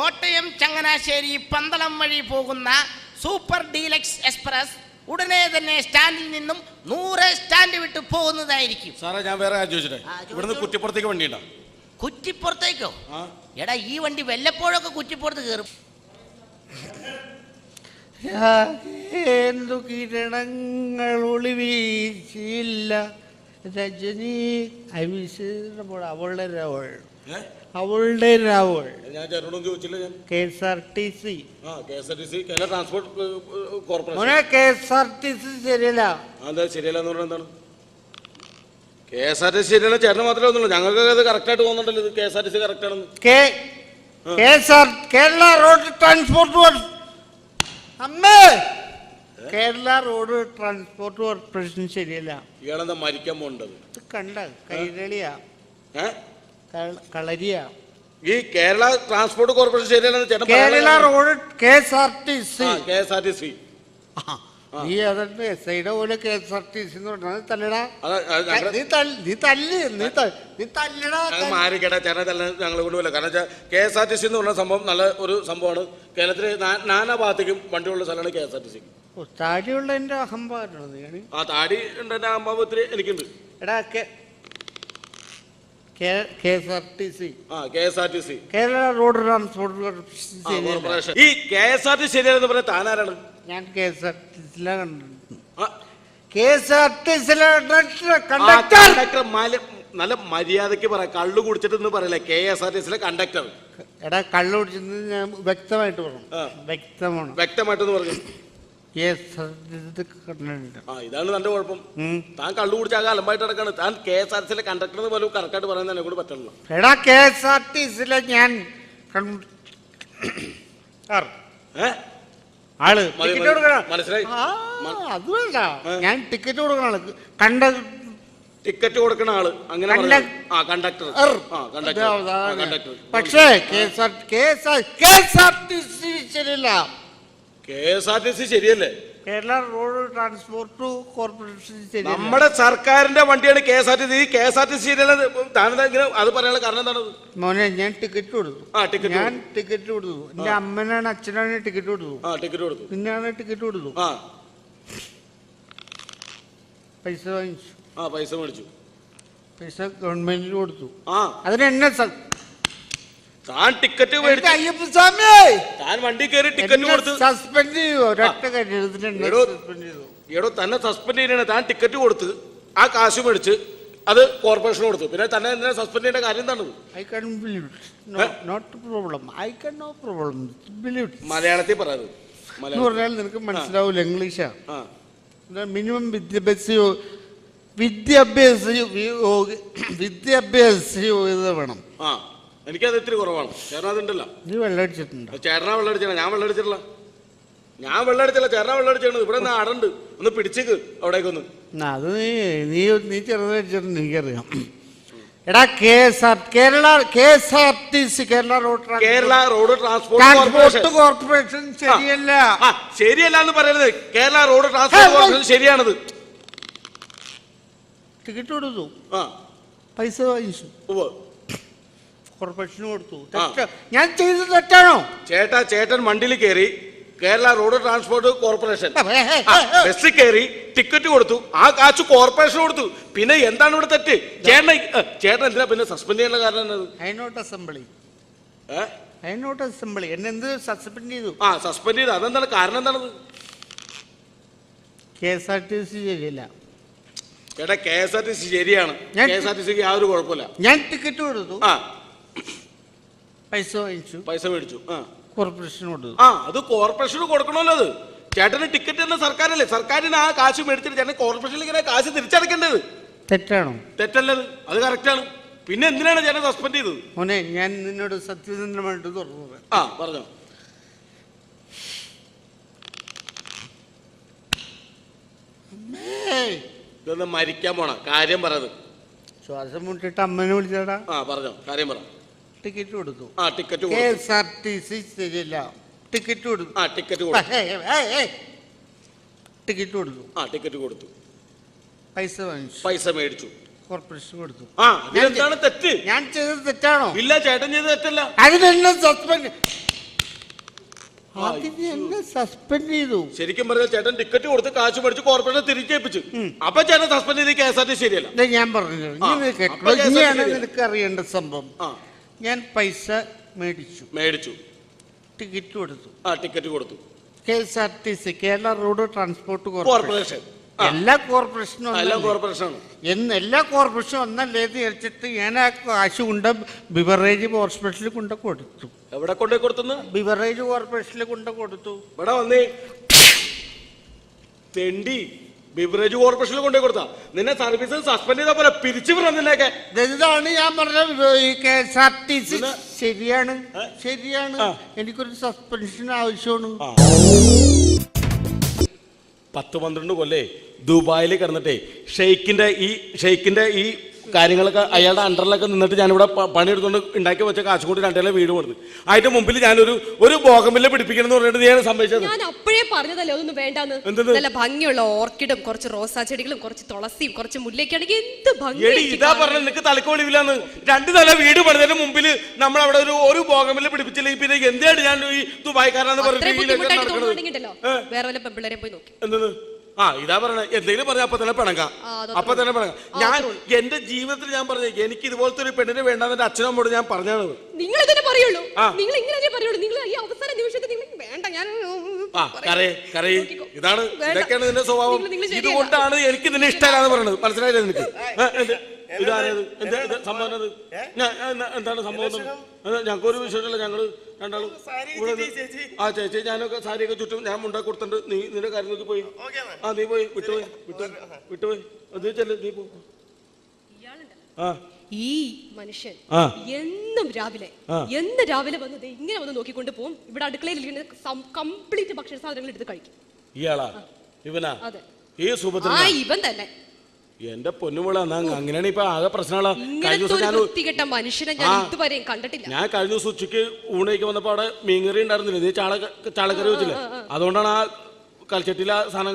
കോട്ടയം ചങ്ങനാശ്ശേരി പന്തളം വഴി പോകുന്ന super deluxe express ഉടനെ തന്നെ സ്റ്റാൻഡിൽ നിന്നും നൂറ് സ്റ്റാൻഡ് വിട്ട് പോകുന്നതായിരിക്കും. സാറേ ഞാൻ വേറെ കാര്യം ചോദിച്ചിട്ടെ. ഇവിടുന്ന് കുറ്റിപ്പുറത്തേക്ക് വണ്ടി ഉണ്ടോ? കുറ്റിപ്പുറത്തേക്കോ? എടാ ഈ വണ്ടി വല്ലപ്പോഴൊക്കെ കുറ്റിപ്പുറത്ത് കയറും എന്തു കിരണങ്ങൾ ഒളിവീശില്ല. രജനി അവിശേഷപ്പോൾ അവളുടെ രാവൾ? അവളുടെ രാവൾ ഞാൻ ചേട്ടനോടും ചോദിച്ചില്ല ഞാൻ. K S R T C. ആ K S R T C Kerala transport corporation. K S R T C ശരിയല്ല. അതെന്താ ശരിയല്ല എന്ന് പറഞ്ഞാൽ എന്താണ്? K S R T C ശരിയല്ല ചേട്ടന് മാത്രമേ ഒന്നുള്ളൂ ഞങ്ങൾക്ക് അത് കറക്റ്റ് ആയിട്ട് തോന്നുന്നുണ്ടല്ലോ ഇത് K S R T C correct K K Kerala road transport അമ്മേ! കേരള റോഡ് ട്രാൻസ്പോർട്ട് കോർപ്പറേഷൻ ശരിയല്ല. ഇയാളെന്താ മരിക്കാൻ പോകേണ്ടത് ഇത് കണ്ട കൈരളിയാ. ഏ? കള- കളരിയാ. ഈ കേരള ട്രാൻസ്പോർട്ട് കോർപ്പറേഷൻ ശരിയല്ലെന്ന് ചേട്ടൻ Kerala road K S R T C. T C. നീ അതൊക്കെ എസ് ഐയുടെ പോലെ K S R T C എന്ന് പറഞ്ഞാൽ തല്ലടാ. അത് അത് നീ തല്ല് നീ തല്ല് നീ ത- നീ തല്ലടാ ഞങ്ങൾ മാറിക്കട്ടെ ചേട്ടൻ തന്നെ ഞങ്ങൾ കൊണ്ടുപോയില്ല കാരണം വെച്ചാൽ K S R T C എന്ന് പറഞ്ഞ സംഭവം നല്ല ഒരു സംഭവമാണ്. കേരളത്തിലെ നാ- നാനാ ഭാഗത്തേക്കും വണ്ടിയുള്ള സ്ഥലമാണ് K S R T C. താടിയുള്ള എന്റെ അഹംഭാവമാണ് നീ ആ താടി ഉണ്ട് എന്റെ അമ്മാവത്തിരി എനിക്കുണ്ട്. എടാ K K S R T C ആ K S R T C Kerala road transport ഈ K S R T C എന്ന് പറഞ്ഞ താനാരാണ് ഞാൻ കെ എസ് ആർ ടി സിയിലെ കണ്ടക്ടർ നല്ല മര്യാദയ്ക്ക് പറയാം കള്ളു കുടിച്ചിട്ട് പറയില്ല കെ എസ് ആർ ടി സിയിലെ കണ്ടക്ടർ എടാ കള്ളു കുടിച്ചിട്ട് ഞാൻ വ്യക്തമായിട്ട് പറഞ്ഞു. വ്യക്തമാണ്. വ്യക്തമായിട്ടൊന്ന് പറഞ്ഞു. ഇതാണ് തന്റെ കുഴപ്പം. താൻ കള്ളു കുടിച്ച ആകെ അലമ്പായിട്ട് നടക്കാണ്. താൻ കെ എസ് ആർ ടി സിയിലെ കണ്ടക്ടർ പോലും കറക്റ്റായിട്ട് പറയുന്നത് എന്നെ കൂടെ എടാ കെ എസ് ആർ ടി ഞാൻ. ആൾ ടിക്കറ്റ്. കൊടുക്കണ. മനസ്സിലായി. ആ, അത് വേണ്ട. ഞാൻ ടിക്കറ്റ് കൊടുക്കണ ആൾ. കണ്ട ടിക്കറ്റ് കൊടുക്കണ ആൾ. അങ്ങനെ ആ കണ്ടക്ടർ കണ്ടക്ടർ പക്ഷേ S R K S R T C ശരിയല്ല K S R T C ശരിയല്ലേ? കേരള റോഡ് ട്രാൻസ്പോർട്ട് കോർപ്പറേഷൻ ശരിയല്ല? നമ്മുടെ സർക്കാരിന്റെ വണ്ടിയാണ് K S R T C. K S R T C ശരിയല്ല? അത് പറയാനുള്ള കാരണം എന്താണ്? മോനെ ഞാൻ ടിക്കറ്റ് കൊടുത്തു. ആ, ടിക്കറ്റ് ഞാൻ ടിക്കറ്റ് കൊടുത്തു. എന്റെ അമ്മനാണ് അച്ഛനാണ് ടിക്കറ്റ് കൊടുത്തു. ആ ടിക്കറ്റ് കൊടുത്തു. പിന്നാണ് ടിക്കറ്റ് കൊടുത്തു. ആ. പൈസ വാങ്ങിച്ചു. ആ പൈസ മേടിച്ചു. പൈസ ഗവൺമെന്റിന് കൊടുത്തു. ആ. അതിന് എന്നെ സ- താൻ ടിക്കറ്റ് താൻ വണ്ടി കയറി ടിക്കറ്റ് കൊടുത്ത് സസ്പെൻഡ് ചെയ്തു എടോ. തന്നെ സസ്പെൻഡ് ചെയ്യണേ. താൻ ടിക്കറ്റ് കൊടുത്ത് ആ കാശ് മേടിച്ച് അത് കോർപ്പറേഷൻ കൊടുത്തു. പിന്നെ തന്നെ എന്തിനാ സസ്പെൻഡ് ചെയ്യേണ്ട കാര്യം എന്താണ്? I can believe? Not problem I can no problem believe മലയാളത്തിൽ പറയാതെ പറഞ്ഞാൽ നിനക്ക് മനസ്സിലാവില്ല ഇംഗ്ലീഷാ. മിനിമം വിദ്യാഭ്യാസ വിദ്യാഭ്യാസ വിദ്യാഭ്യാസ യോഗ്യത വേണം. എനിക്കത് ഇത്തിരി കുറവാണ്. ചേട്ടൻ അതുണ്ടല്ലോ നീ വെള്ളമടിച്ചിട്ടുണ്ടോ ചേട്ടനാ വെള്ളം അടിച്ചാ ഞാൻ വെള്ളം അടിച്ചിട്ടില്ല ഞാൻ വെള്ളം അടിച്ചില്ല ചേട്ടനാ വെള്ളം അടിച്ചാണ് ഇവിടെ നിന്ന് അടണ്ട്. ഒന്ന് പിടിച്ചേക്ക് അവിടേക്കൊന്ന്. അത് നീ നീ നീ ചെറുതടിച്ചിട്ടുണ്ട് എനിക്കറിയാം. എടാ K S R Kerala K S R T C Kerala road Kerala road transport corporation. ശരിയല്ല. ശരിയല്ല എന്ന് പറയുന്നത് കേരള റോഡ് ട്രാൻസ്പോർട്ട് കോർപ്പറേഷൻ ശരിയാണത്. ടിക്കറ്റ് കൊടുത്തു. ആ. പൈസ വാങ്ങിച്ചു. കോർപ്പറേഷന് കൊടുത്തു. തെറ്റ് ഞാൻ ചെയ്തത് തെറ്റാണോ? ചേട്ടാ ചേട്ടൻ വണ്ടിയിൽ കയറി കേരള റോഡ് ട്രാൻസ്പോർട്ട് കോർപ്പറേഷൻ. ബസ്സിൽ കയറി ടിക്കറ്റ് കൊടുത്തു. ആ കാശ് കോർപ്പറേഷൻ കൊടുത്തു. പിന്നെ എന്താണ് ഇവിടെ തെറ്റ്? ചേട്ടൻ ചേട്ടൻ എന്തിനാ പിന്നെ സസ്പെൻഡ് ചെയ്യാനുള്ള കാരണം എന്നത്? I not assembly I not assembly. എന്നെ എന്ത് സസ്പെൻഡ് ചെയ്തു? ആ സസ്പെൻഡ് ചെയ്തു. അതെന്താണ് കാരണം എന്താണത്? K S R T C ശരിയല്ല. ചേട്ടാ K S R T C ശരിയാണ്. കെ എസ് ആർ ടി സിക്ക് യാതൊരു കുഴപ്പമില്ല ഞാൻ ടിക്കറ്റ് കൊടുത്തു. ആ. പൈസ വാങ്ങിച്ചു. പൈസ മേടിച്ചു. ആ. കോർപ്പറേഷന് കൊടുത്തു ആ അത് കോർപ്പറേഷന് കൊടുക്കണമല്ലോ അത്. ചേട്ടന് ടിക്കറ്റ് എന്ന സർക്കാരല്ലേ? സർക്കാരിന് ആ കാശ് മേടിച്ചിട്ട് ചേട്ടൻ കോർപ്പറേഷനിൽ ഇങ്ങനെ കാശ് തിരിച്ചടക്കേണ്ടത്. തെറ്റാണോ. തെറ്റല്ലത്. അത് കറക്റ്റാണ് പിന്നെ എന്തിനാണ് ചേട്ടൻ സസ്പെൻഡ് ചെയ്തത്? മോനെ ഞാൻ നിന്നോട് സത്യസന്ധമായിട്ട് തുറന്നു പറയാം. ആ പറഞ്ഞോ. ഇതൊന്ന് മരിക്കാൻ പോണ. കാര്യം പറയത് ശ്വാസം മുട്ടിട്ട് അമ്മനെ വിളിച്ചടാ. ആ പറഞ്ഞോ. കാര്യം പറ. ടിക്കറ്റ് കൊടുത്തു. ആ ടിക്കറ്റ് കെ കൊടുത്തു എസ് ആർ ടി സി ശരിയല്ല. ടിക്കറ്റ് കൊടുത്തു. ആ ടിക്കറ്റ് കൊടുത്തു. ഏയ്, ഏയ്, ഏയ്. ടിക്കറ്റ് കൊടുത്തു. ആ ടിക്കറ്റ് കൊടുത്തു. പൈസ വാങ്ങിച്ചു. പൈസ മേടിച്ചു. കോർപ്പറേഷൻ കൊടുത്തു. ആ ഇതിലെന്താണ് തെറ്റ്? ഞാൻ ചെയ്തത് തെറ്റാണോ? ഇല്ല ചേട്ടൻ ചെയ്ത് തെറ്റല്ല. അതിനെന്നെ സസ്പെൻഡ് അതിന് എന്നെ സസ്പെൻഡ് ചെയ്തു. ശരിക്കും പറഞ്ഞാൽ ചേട്ടൻ ടിക്കറ്റ് കൊടുത്ത് കാശ് മേടിച്ച് കോർപ്പറേഷൻ തിരിച്ചേൽപ്പിച്ചു. അപ്പൊ ചേട്ടൻ സസ്പെൻഡ് ചെയ്ത് കെ എസ് ആർ ടി ശരിയല്ല. ഇത് ഞാൻ പറഞ്ഞു ആ, കേട്ടോ അപ്പൊ ഞാൻ ശരിയാ. നിനക്ക് അറിയേണ്ട സംഭവം. ആ. ഞാൻ പൈസ മേടിച്ചു. മേടിച്ചു. ടിക്കറ്റ് കൊടുത്തു. ആ ടിക്കറ്റ് കൊടുത്തു. K S R T C Kerala road transport corporation. എല്ലാ കോർപ്പറേഷനും എല്ലാ കോർപ്പറേഷനും എന്ന് എല്ലാ കോർപ്പറേഷനും ഒന്നല്ലേ തീർച്ചിട്ട് ഞാൻ ആ കാശ് കൊണ്ട് ബിവറേജ് ഹോസ്പിറ്റലിൽ കൊണ്ട് കൊടുത്തു. എവിടെ കൊണ്ട് കൊടുത്തു ബിവറേജ് കോർപ്പറേഷനിൽ കൊണ്ട് കൊടുത്തു. ഇവിടെ വന്നേ. തെണ്ടി. ബിവറേജ് കോർപ്പറേഷനിൽ കൊണ്ടുപോയി കൊടുത്താ നിന്നെ സർവീസ് സസ്പെൻഡ് ചെയ്ത പോലെ പിരിച്ചു വിടാം നിന്നെയൊക്കെ ഇതാണ് ഞാൻ പറഞ്ഞത്? ശരിയാണ് ശരിയാണ്. എനിക്കൊരു സസ്പെൻഷൻ ആവശ്യമാണ്. പത്ത് പന്ത്രണ്ട് കൊല്ലേ ദുബായിൽ കിടന്നിട്ടേ ഷെയ്ഖിന്റെ ഈ ഷെയ്ഖിന്റെ ഈ കാര്യങ്ങളൊക്കെ അയാളുടെ അണ്ടറിലൊക്കെ നിന്നിട്ട് ഞാനിവിടെ പണിയെടുത്തുകൊണ്ട് ഉണ്ടാക്കി വെച്ച കാശ് കൊണ്ട് രണ്ടേലെ വീട് കൊടുത്തു അതിന്റെ മുമ്പിൽ ഞാനൊരു ഒരു ബോഗമില്ല പിടിപ്പിക്കണം എന്ന് പറഞ്ഞിട്ട് ഞാൻ സംഭവിച്ചത്. ഞാൻ അപ്പോഴേ പറഞ്ഞതല്ലേ ഒന്നും വേണ്ടാന്ന്? നല്ല ഭംഗിയുള്ള ഓർക്കിഡും കുറച്ച് റോസാ ചെടികളും കുറച്ച് തുളസിയും കുറച്ച് മുല്ലയ്ക്കാണെങ്കിൽ എന്ത് ഭംഗി ഇതാ പറഞ്ഞ നിനക്ക് തലക്കോളിവില്ലാന്ന് രണ്ടു തല വീട് പണിതതിന് മുമ്പിൽ നമ്മൾ അവിടെ ഒരു ഒരു ബോഗമില്ല പിടിപ്പിച്ചില്ലെങ്കിൽ പിന്നെ എന്തായിട്ട് ഞാൻ ഈ ബുദ്ധിമുട്ടായിട്ട് നടക്കണത്? വേറെ വല്ല പെമ്പിള്ളേരെ പോയി നോക്കി. എന്തെന്ന്? ആ ഇതാ പറയണ. എന്തെങ്കിലും പറഞ്ഞ അപ്പൊ തന്നെ പിണങ്ങാം. അപ്പൊ തന്നെ പിണങ്ങാം. ഞാൻ എന്റെ ജീവിതത്തിൽ ഞാൻ പറഞ്ഞ എനിക്ക് ഇതുപോലത്തെ ഒരു പെണ്ണിനെ വേണ്ടാന്ന് എന്റെ അച്ഛനും അമ്മയോട് ഞാൻ പറഞ്ഞാണ് നിങ്ങൾ ഇതിനെ പറയുള്ളൂ. നിങ്ങൾ ഇങ്ങനെ പറയുള്ളൂ. നിങ്ങൾ ഈ അവസാന നിമിഷത്തിൽ നിങ്ങൾ വേണ്ട ഞാൻ ഇതാണ്. ഇതൊക്കെയാണ് നിന്റെ സ്വഭാവം. ഇതുകൊണ്ടാണ് എനിക്ക് നിന്നെ ഇഷ്ടമല്ലാന്ന് പറയുന്നത്. മനസ്സിലായില്ലേ നിനക്ക്? ഇതാരേത്? എന്ത് സംഭവം? എന്താണ് സംഭവം ഞങ്ങൾക്ക് ഒരു വിഷയമില്ല ഞങ്ങൾ രണ്ടാളും ഇവിടെ ആ ചേച്ചി ഞാനൊക്കെ സാരിയൊക്കെ ചുറ്റും ഞാൻ മുണ്ടാ കൊടുത്തിട്ടുണ്ട്. നീ നിന്റെ കാര്യം നോക്കി പോയി ആ നീ പോയി വിട്ടുപോയി വിട്ടുപോയി വിട്ടുപോയി അത് ചെല്ലു നീ പോ. ആ. ഈ മനുഷ്യൻ. എന്നും രാവിലെ എന്ന് രാവിലെ വന്നത് ഇങ്ങനെ വന്ന് നോക്കിക്കൊണ്ട് പോകും ഇവിടെ അടുക്കളയിൽ കംപ്ലീറ്റ് ഭക്ഷണ സാധനങ്ങൾ എടുത്ത് കഴിക്കും. ഇയാളാ? ഇവനാ? അതെ. ഈ സുഭദ്ര ആ ഇവൻ തന്നെ. എന്റെ പൊന്നുമുള അങ്ങനെയാണ് ഇപ്പൊ ആകെ കഴിഞ്ഞ ദിവസം ഒരു ഞാൻ വൃത്തികെട്ട മനുഷ്യനെ ഞാൻ ആ. ഇതുവരെയും കണ്ടിട്ടില്ല. ഞാൻ കഴിഞ്ഞ ദിവസം ഉച്ചയ്ക്ക് ഊണയ്ക്ക് വന്നപ്പോ അവിടെ മീൻകറി ഉണ്ടായിരുന്നില്ല? നീ ചാള ചാളക്കറി വെച്ചില്ലേ? അതുകൊണ്ടാണ് ആ കളിച്ചട്ടില്ല സാധനം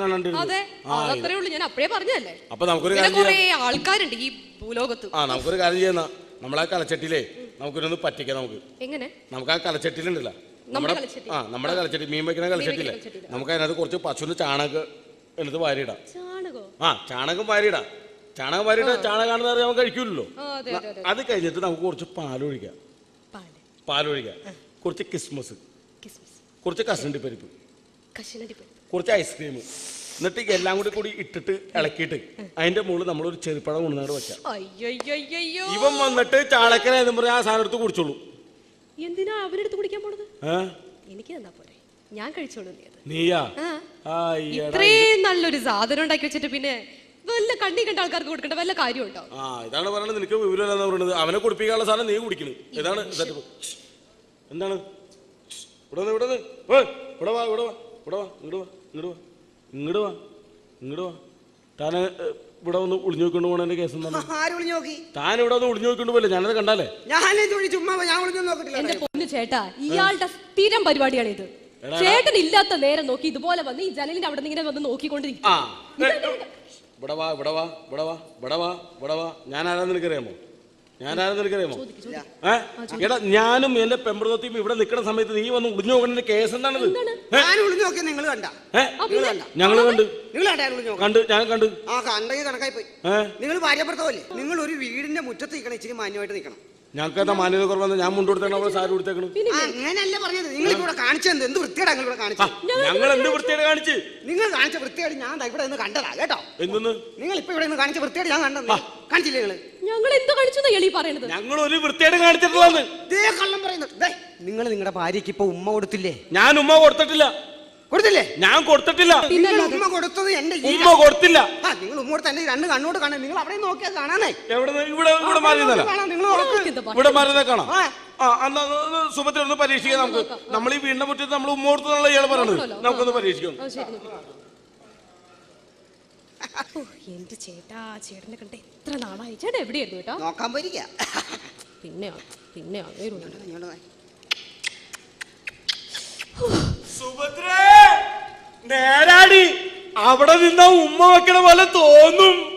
പറഞ്ഞതല്ലേ? അപ്പൊ നമുക്കൊരു കാര്യം ആൾക്കാരുണ്ട് ഈ ഭൂലോകത്ത്. ആ നമുക്കൊരു കാര്യം ചെയ്യുന്ന നമ്മളാ കലച്ചട്ടിയിലേ നമുക്കൊരൊന്ന് പറ്റിക്കാം നമുക്ക്. എങ്ങനെ? നമുക്ക് ആ കലച്ചട്ടിയിലുണ്ടല്ലോ. നമ്മുടെ? ആ നമ്മുടെ കലച്ചട്ടി മീൻ വെക്കുന്ന കലച്ചട്ടിയില്ലേ? കലച്ചട്ടിയിൽ. നമുക്ക് അതിനകത്ത് കുറച്ച് പശുവിന് ചാണകം എടുത്ത് വാരിയിടാം. ആ ചാണകം വാരിയിടാം. ചാണകം വാരിയിട്ടാ ചാണകം നമുക്ക് കഴിക്കൂലല്ലോ. അതെ കഴിഞ്ഞിട്ട് നമുക്ക് കുറച്ച് പാലൊഴിക്കാം. പാൽ. പാലൊഴിക്കാം. കുറച്ച് കിസ്മസ് കിസ്മിസ് കുറച്ച് കസണ്ടി പരിപ്പ്. കുറച്ച് ഐസ്ക്രീം. എന്നിട്ട് എല്ലാം കൂടി കൂടി ഇട്ടിട്ട് ഇളക്കിയിട്ട് അതിന്റെ മുകളിൽ നമ്മളൊരു ചെറുപ്പഴം ഉണ്ണാട് വെക്കാം. ഇവൻ വന്നിട്ട് ചാണക്കനെ എന്ന് പറയാ ആ സാധനം എടുത്ത് കുടിച്ചോളൂ. എന്തിനാ അവനെടുത്ത് കുടിക്കാൻ പോണത്? എനിക്ക് തന്നാ പോരെ. ഞാൻ കഴിച്ചോളൂ നീയാ. ഇത്രയും നല്ലൊരു സാധനം ഉണ്ടാക്കി വെച്ചിട്ട് പിന്നെ വല്ല കണ്ണി കണ്ട ആൾക്കാർക്ക് കൊടുക്കേണ്ട വല്ല കാര്യമുണ്ടോ? ആ ഇതാണ് പറയുന്നത് നിനക്ക് വിവരമില്ലെന്ന് പറയുന്നത് അവനെ കുടിപ്പിക്കാനുള്ള സാധനം നീ കുടിക്കണ് ഇതാണ്. എന്താണ്? ഇവിടെ വന്ന്, ഇവിടെ ഇവിടെ വാ ഇവിടെ വാ. ഇവിടെ വാ ഇങ്ങോട്ട് വാ ഇങ്ങോട്ട് വാ. ഇങ്ങോട്ട് വാ ഇങ്ങോട്ട് വാ. താൻ ഇവിടെ ഒന്ന് ഒളിഞ്ഞു നോക്കിക്കൊണ്ട് പോകണതിന്റെ കേസ് താൻ ഇവിടെ ഒന്ന് ഒളിഞ്ഞു നോക്കിക്കൊണ്ട് പോലെ ഞാനത് കണ്ടാലേ? ഞാൻ ചുമ്മാ ഞാൻ ഒളിഞ്ഞു നോക്കിട്ടില്ല എന്റെ പൊന്നു ചേട്ടാ ഇയാളുടെ സ്ഥിരം പരിപാടിയാണ് ഇത് ചേട്ടൻ ഇല്ലാത്ത നേരം നോക്കി ഇതുപോലെ വന്ന് ഈ ജനലിന്റെ അവിടെ നിന്ന് ഇങ്ങനെ വന്ന് നോക്കിക്കൊണ്ടിരിക്കും. ആ ഇവിടെ വാ ഇവിടെ വാ ഇവിടെ വാ ഇവിടെ വാ ഇവിടെ വാ. ഞാൻ ആരാന്ന് നിനക്കറിയാമോ? ഞാൻ ആരാന്ന് നിനക്കറിയാമോ ഏ എടാ ഞാനും എന്റെ പെമ്പറത്തിയും ഇവിടെ നിൽക്കുന്ന സമയത്ത് നീ വന്ന് ഒളിഞ്ഞു നോക്കണ കേസ് എന്താണിത്? ഞാൻ വിളിഞ്ഞു നോക്കി നിങ്ങൾ കണ്ട? ഏ? നിങ്ങൾ കണ്ട? ഞങ്ങൾ കണ്ട്. നിങ്ങൾ കണ്ട വിളിഞ്ഞു നോക്കാം? കണ്ട് ഞാൻ കണ്ടു. ആ കണ്ടെങ്കിൽ കണക്കായി പോയി ഏ? നിങ്ങൾ ഭാര്യഭർത്താവല്ലേ? നിങ്ങൾ ഒരു വീടിന്റെ മുറ്റത്ത് നിൽക്കണം ഇച്ചിരി മാന്യമായിട്ട് നിൽക്കണം. ഞങ്ങൾക്ക് എന്താ മാന്യത കുറവെന്ന് ഞാൻ മുണ്ടെടുത്തേക്കണ അവൾ സാരി കൊടുത്തേക്കണം? ആ, അങ്ങനെയല്ല പറഞ്ഞത്. നിങ്ങൾ ഇവിടെ കാണിച്ചത് എന്ത് വൃത്തിയാണ് നിങ്ങൾ ഇവിടെ കാണിച്ചത്? ഞങ്ങൾ എന്ത് വൃത്തിയാണ് കാണിച്ച്? നിങ്ങൾ കാണിച്ച വൃത്തിയായിട്ട് ഞാൻ ദാ ഇവിടെ നിന്ന് കണ്ടതാ കേട്ടോ. എന്തെന്ന്? നിങ്ങൾ ഇപ്പൊ ഇവിടെ നിന്ന് കാണിച്ച വൃത്തിയായിട്ട് ഞാൻ കണ്ടത്. കാണിച്ചില്ലേ നിങ്ങൾ? ഞങ്ങൾ എന്ത് കഴിച്ചു എളി പറയണത്? ഞങ്ങൾ ഒരു വൃത്തിയാണ് കാണിച്ചിട്ടുള്ളത് ദേ കള്ളം പറയുന്നത് നിങ്ങൾ നിങ്ങളുടെ ഭാര്യയ്ക്ക് ഇപ്പൊ ഉമ്മ കൊടുത്തില്ലേ? ഞാൻ ഉമ്മ കൊടുത്തിട്ടില്ല. കൊടുത്തില്ലേ? ഞാൻ കൊടുത്തിട്ടില്ല. നിങ്ങൾ ഉമ്മ കൊടുത്തത് എന്റെ ഈ ഉമ്മ കൊടുത്തില്ല. ആ നിങ്ങൾ ഉമ്മ കൊടുത്ത എന്റെ രണ്ട് കണ്ണോട് കാണാൻ നിങ്ങൾ അവിടെ നോക്കിയാൽ കാണാനേ എവിടെ ഇവിടെ ഇവിടെ മാറി നിന്നല്ല കാണാം നിങ്ങൾ നോക്ക്? ഇവിടെ മാറി കാണാം. ആ. എന്നാ ഒന്ന് സുഭദ്ര ഒന്ന് പരീക്ഷിക്കാം നമുക്ക്. നമ്മൾ ഈ വീടിന്റെ മുറ്റത്ത് നമ്മൾ ഉമ്മോർത്തുന്നുള്ള ഇയാൾ പറയണത് നോക്കണമല്ലോ. നമുക്കൊന്ന് പരീക്ഷിക്കാം. ഓ, ശരി. ഓ, എന്റെ ചേട്ടാ ചേട്ടനെ കണ്ട എത്ര നാളായി. ചേട്ടാ എവിടെയായിരുന്നു കേട്ടോ നോക്കാൻ പോയിരിക്കുക പിന്നെ പിന്നെ അങ്ങേരുണ്ട്. സുഭദ്രേ! നേരാടി. അവിടെ നിന്ന ഉമ്മ വെക്കണ പോലെ തോന്നും.